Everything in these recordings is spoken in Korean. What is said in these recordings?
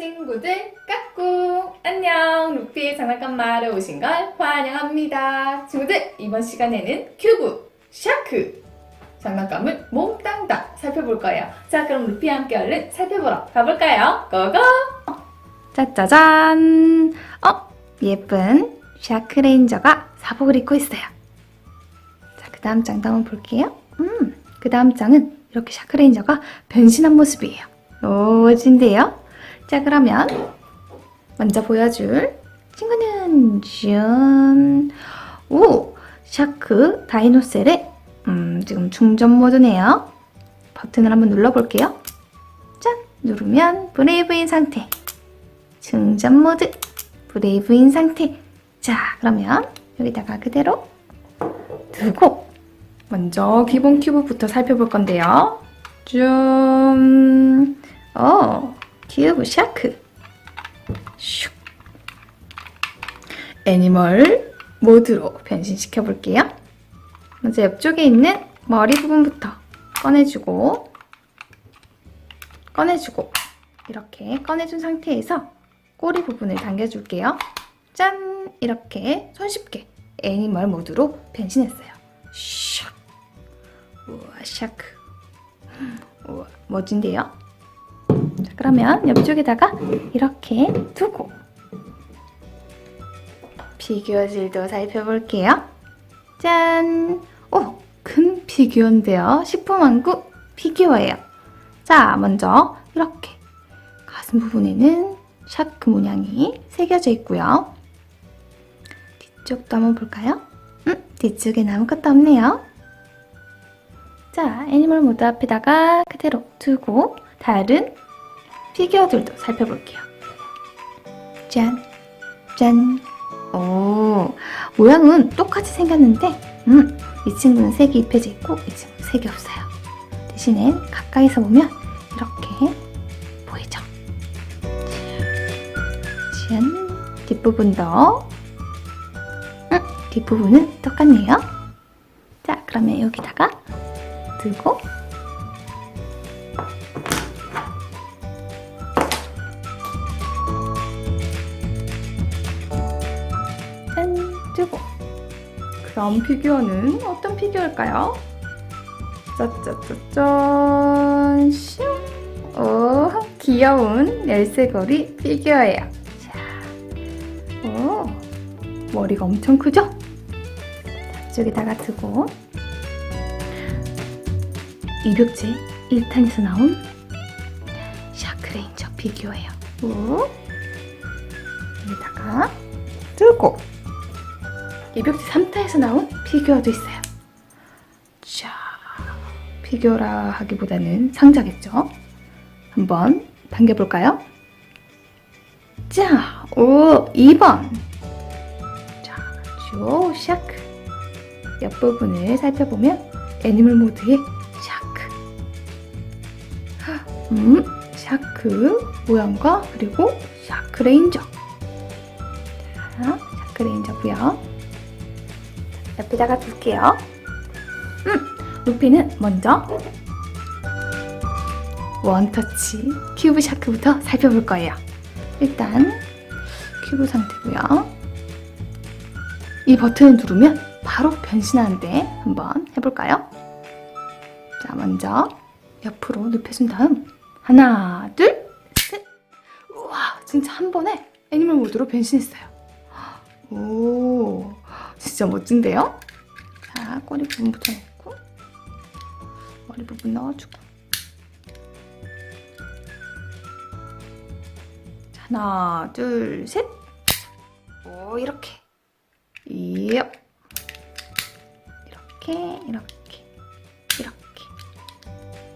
친구들 까꿍. 안녕. 루피의 장난감 마을에 오신 걸 환영합니다. 친구들 이번 시간에는 큐브 샤크. 장난감을 몽땅 다 살펴볼 거예요. 자 그럼 루피와 함께 얼른 살펴보러 가볼까요? 고고! 짜짜잔. 어 예쁜 샤크 레인저가 사복을 입고 있어요. 자그 다음 장도 한번 볼게요. 음그 다음 장은 이렇게 샤크 레인저가 변신한 모습이에요. 오 멋진데요 자, 그러면 먼저 보여줄 친구는 짠. 오, 샤크 다이노셀의 음, 지금 충전 모드네요. 버튼을 한번 눌러볼게요. 짠! 누르면 브레이브인 상태. 충전 모드. 브레이브인 상태. 자, 그러면 여기다가 그대로 두고 먼저 기본 큐브부터 살펴볼 건데요. 좀, 어, 큐브 샤크. 슉. 애니멀 모드로 변신시켜 볼게요. 먼저 옆쪽에 있는 머리 부분부터 꺼내주고 꺼내주고 이렇게 꺼내준 상태에서 꼬리 부분을 당겨줄게요. 짠! 이렇게 손쉽게 애니멀 모드로 변신했어요. 슉 우와 샤크. 우와 멋진데요? 자, 그러면 옆쪽에다가 이렇게 두고 피규어질도 살펴볼게요. 짠! 오! 큰 피규어인데요. 식품왕국 피규어예요. 자, 먼저 이렇게 가슴 부분에는 샤크 모양이 새겨져 있고요. 뒤쪽도 한번 볼까요? 음, 뒤쪽에는 아무것도 없네요. 자, 애니멀 모드 앞에다가 그대로 두고 다른 피규어들도 살펴볼게요. 짠, 짠. 오, 모양은 똑같이 생겼는데, 음, 이 친구는 색이 입혀져 있고, 이 친구는 색이 없어요. 대신에 가까이서 보면 이렇게 보이죠? 짠, 뒷부분도, 음, 뒷부분은 똑같네요. 자, 그러면 여기다가 두고, 그럼 피규어는 어떤 피규어일까요? 짜짜짜짠 슝! 오 귀여운 열쇠고리 피규어예요 자, 오 머리가 엄청 크죠? 저기다가 두고 입욕제 1탄에서 나온 샤크레인저 피규어예요 오 여기다가 두고 이벽지 3타에서 나온 피규어도 있어요. 자, 피규어라 하기보다는 상자겠죠? 한번 당겨볼까요? 자, 오, 2번. 자, 조 샤크. 옆부분을 살펴보면 애니멀 모드의 샤크. 음, 샤크 모양과 그리고 샤크 레인저. 자, 샤크 레인저고요. 옆에다가 둘게요. 음, 루피는 먼저 원터치 큐브 샤크부터 살펴볼 거예요. 일단 큐브 상태고요. 이 버튼을 누르면 바로 변신하는데 한번 해볼까요? 자, 먼저 옆으로 눕혀준 다음 하나, 둘, 셋. 우와, 진짜 한 번에 애니멀 모드로 변신했어요. 오, 진짜 멋진데요? 자, 꼬리 부분부터 넣고 머리 부분 넣어주고 자, 하나, 둘, 셋. 오, 이렇게. 이요. 이렇게, 이렇게, 이렇게.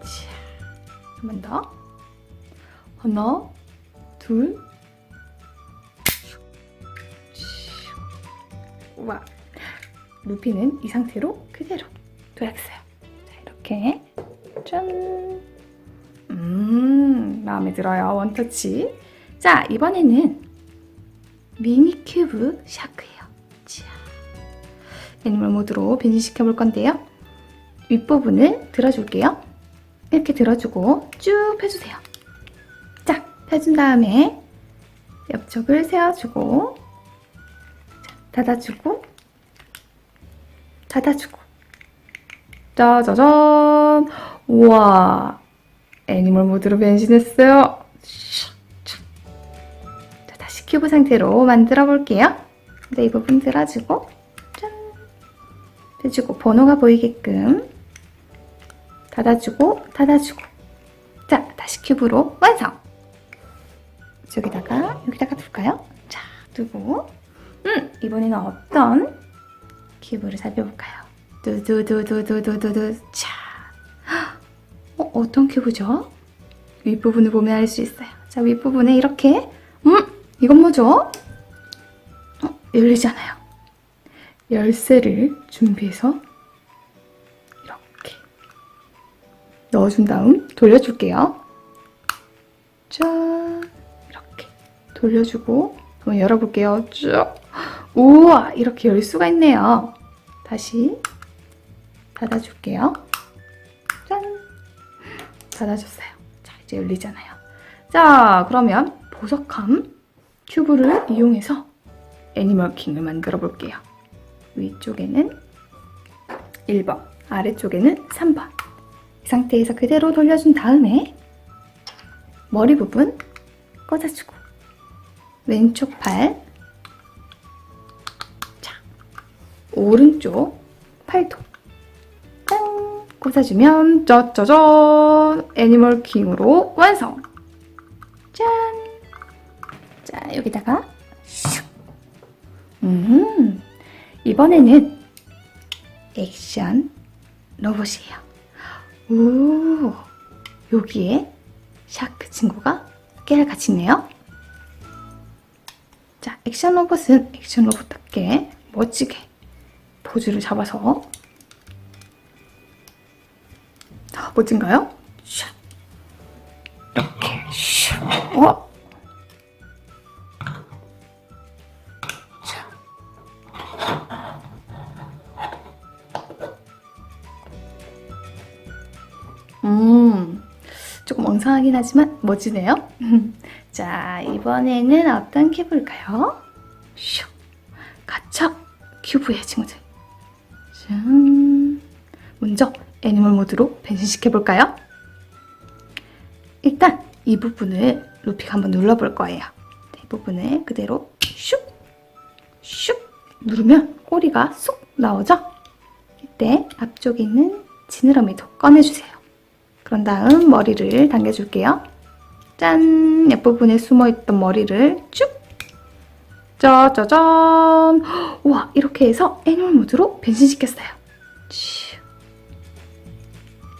자, 한 번 더. 하나, 둘, 우와 루피는 이 상태로 그대로 도약했어요. 자 이렇게. 짠. 음, 마음에 들어요 원터치. 자 이번에는 미니 큐브 샤크예요. 자 애니멀 모드로 변신시켜 볼 건데요. 윗부분을 들어줄게요. 이렇게 들어주고 쭉 펴주세요. 자 펴준 다음에 옆쪽을 세워주고 자, 닫아주고 닫아주고. 짜자잔! 우와! 애니멀 모드로 변신했어요. 자, 다시 큐브 상태로 만들어 볼게요. 근데 이 부분 들어주고 짠! 펴주고 번호가 보이게끔 닫아주고 닫아주고. 자 다시 큐브로 완성! 여기다가 여기다가 둘까요? 자 두고. 음 이번에는 어떤 큐브를 살펴볼까요? 두두두두두두두두 자 어, 어떤 큐브죠? 윗부분을 보면 알 수 있어요 자 윗부분에 이렇게 음 이건 뭐죠? 어, 열리잖아요 열쇠를 준비해서 이렇게 넣어준 다음 돌려줄게요. 짠 이렇게 돌려주고 한번 열어볼게요. 쭉 우와 이렇게 열 수가 있네요. 다시 닫아줄게요. 짠 닫아줬어요. 자 이제 열리잖아요. 자 그러면 보석함 큐브를 이용해서 애니멀 킹을 만들어 볼게요. 위쪽에는 1번, 아래쪽에는 3번. 이 상태에서 그대로 돌려준 다음에 머리 부분 꽂아주고 왼쪽 팔, 오른쪽 팔도 짠 꽂아주면 짜자잔 애니멀 킹으로 완성. 짠. 자 여기다가 슉. 음. 이번에는 액션 로봇이에요. 오, 여기에 샤크 친구가 깨알 같이 있네요. 자, 액션 로봇은 액션 로봇답게 멋지게 포즈를 잡아서 아, 멋진가요? 샤. 이렇게 샤. 어? 음, 조금 엉성하긴 하지만 멋지네요. 자, 이번에는 어떤 큐브일까요? 슉, 가차 큐브의 친구들. 짠. 먼저 애니멀 모드로 변신시켜볼까요? 일단 이 부분을 루피가 한번 눌러볼 거예요. 이 부분을 그대로 슉, 슉 누르면 꼬리가 쏙 나오죠? 이때 앞쪽에 있는 지느러미도 꺼내주세요. 그런 다음 머리를 당겨줄게요. 짠! 옆부분에 숨어있던 머리를 쭉! 짜자잔! 와 이렇게 해서 애니멀 모드로 변신시켰어요. 슈.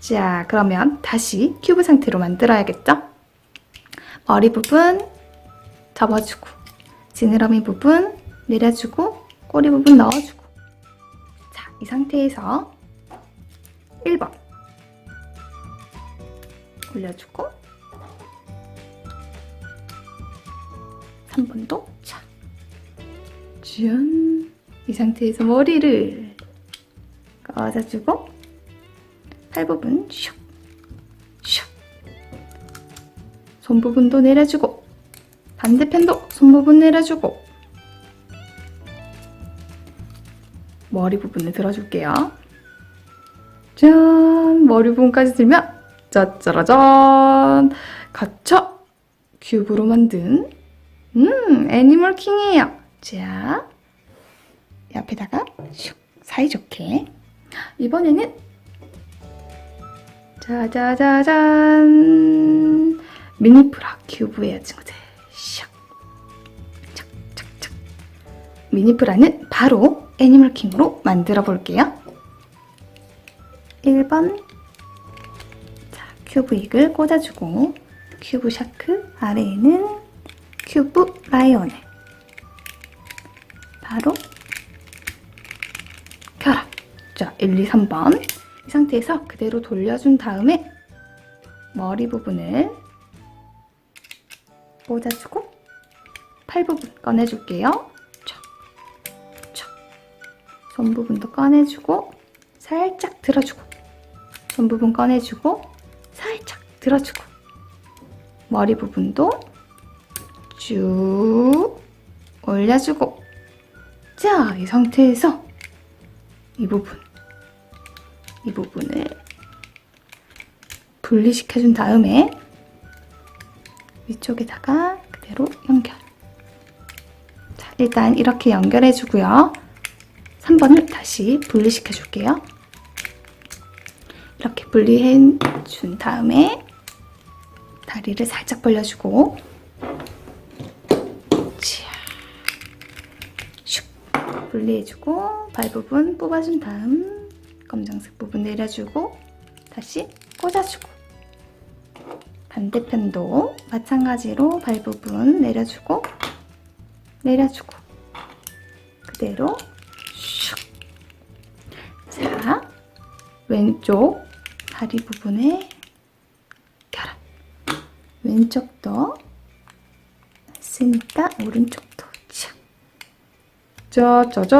자 그러면 다시 큐브 상태로 만들어야겠죠? 머리 부분 접어주고 지느러미 부분 내려주고 꼬리 부분 넣어주고 자 이 상태에서 1번 올려주고 3번도 자. 짠. 이 상태에서 머리를 꺼져주고 팔 부분 슉. 슉. 손 부분도 내려주고 반대편도 손 부분 내려주고 머리 부분을 들어줄게요. 짠! 머리 부분까지 들면 짜짜라잔! 가차! 큐브로 만든 음, 애니멀 킹이에요. 자, 옆에다가 슉 사이좋게. 이번에는 짜자자잔. 미니프라 큐브예요, 친구들. 슉. 착착착. 미니프라는 바로 애니멀 킹으로 만들어 볼게요. 1번. 자, 큐브 이글 꽂아주고 큐브 샤크 아래에는 큐브 라이온을 바로 결합 자 1, 2, 3번. 이 상태에서 그대로 돌려준 다음에 머리 부분을 꽂아주고 팔 부분 꺼내줄게요. 손 부분도 꺼내주고 살짝 들어주고 손 부분 꺼내주고 살짝 들어주고 머리 부분도 쭉 올려주고 자, 이 상태에서 이 부분 이 부분을 분리시켜준 다음에 위쪽에다가 그대로 연결. 자, 일단 이렇게 연결해주고요. 3번을 다시 분리시켜줄게요. 이렇게 분리해 준 다음에 다리를 살짝 벌려주고 분리해주고 발 부분 뽑아준 다음 검정색 부분 내려주고 다시 꽂아주고 반대편도 마찬가지로 발 부분 내려주고 내려주고 그대로 슉. 자 왼쪽 다리 부분에 결합 왼쪽도 했으니까 오른쪽도 촥. 짜자잔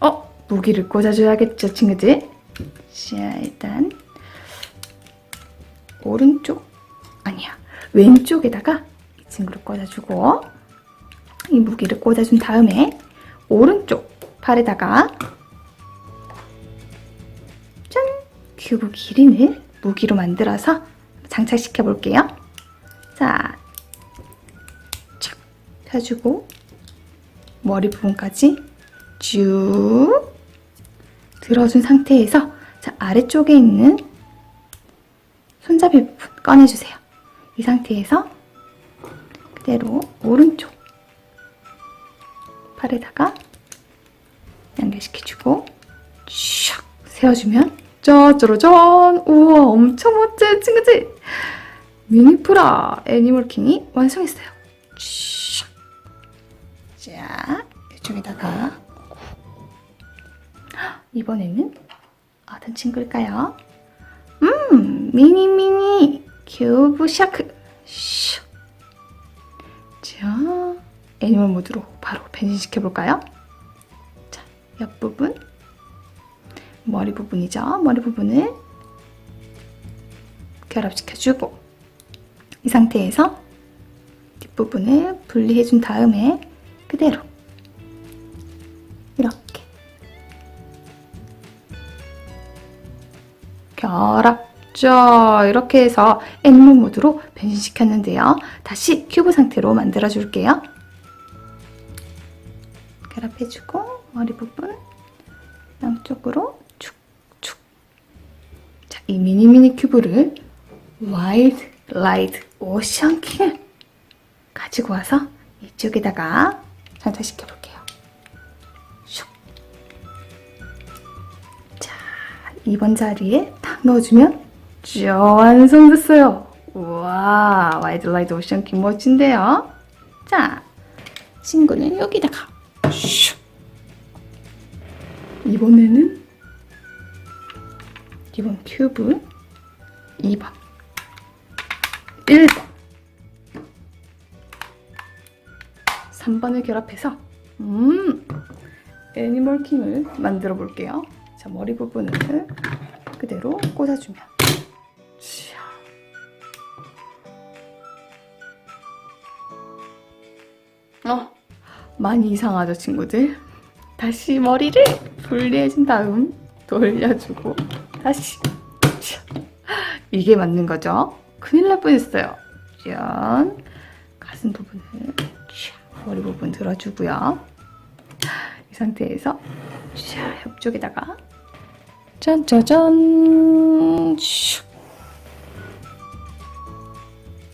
어 무기를 꽂아줘야겠죠 친구들. 자 일단. 오른쪽. 아니야. 왼쪽에다가 이 친구를 꽂아주고 이 무기를 꽂아준 다음에 오른쪽 팔에다가 짠! 큐브 기린을 무기로 만들어서 장착시켜 볼게요. 자 착 펴주고 머리 부분까지 쭉 들어준 상태에서 자, 아래쪽에 있는 손잡이 부분 꺼내주세요. 이 상태에서 그대로 오른쪽 팔에다가 연결시켜주고 슉 세워주면 짜짜라짠 우와 엄청 멋져요 친구들 미니프라 애니멀킹이 완성했어요 슉. 자 이쪽에다가 이번에는 어떤 친구일까요? 음, 미니 미니 큐브 샤크. 슉. 자, 애니멀 모드로 바로 변신시켜 볼까요? 자, 옆 부분, 머리 부분이죠. 머리 부분을 결합시켜주고 이 상태에서 뒷부분을 분리해준 다음에 그대로 이렇게 결합. 자, 이렇게 해서 애니멀 모드로 변신시켰는데요. 다시 큐브 상태로 만들어 줄게요. 결합해주고 머리 부분 양쪽으로 축축. 자, 이 미니 미니 큐브를 와일드 라이드 오션킹을 가지고 와서 이쪽에다가 장착시켜 볼게요. 슉. 자, 2번 자리에 딱 넣어주면 짜 완성됐어요. 우와, 와이드 라이드 오션 킹 멋진데요. 자, 친구는 여기다가 슉. 이번에는 이번 큐브 2번 1번 3번을 결합해서 음 애니멀 킹을 만들어 볼게요. 자 머리 부분을 그대로 꽂아주면 샤. 어 많이 이상하죠 친구들? 다시 머리를 분리해준 다음 돌려주고 다시 샤. 이게 맞는 거죠? 큰일 날 뻔했어요. 짠 가슴 부분을 샤. 머리 부분 들어주고요. 이 상태에서 샤. 옆쪽에다가 짠짜잔 슉.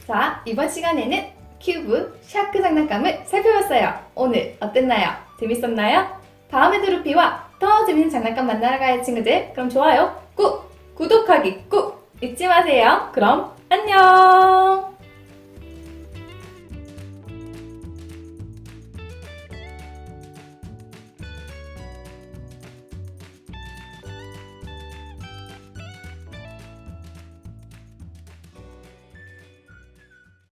자, 이번 시간에는 큐브 샤크 장난감을 살펴봤어요. 오늘 어땠나요? 재밌었나요? 다음에도 루피와 더 재밌는 장난감 만나러 가요, 친구들. 그럼 좋아요 꾹! 구독하기 꾹! 잊지 마세요. 그럼 안녕!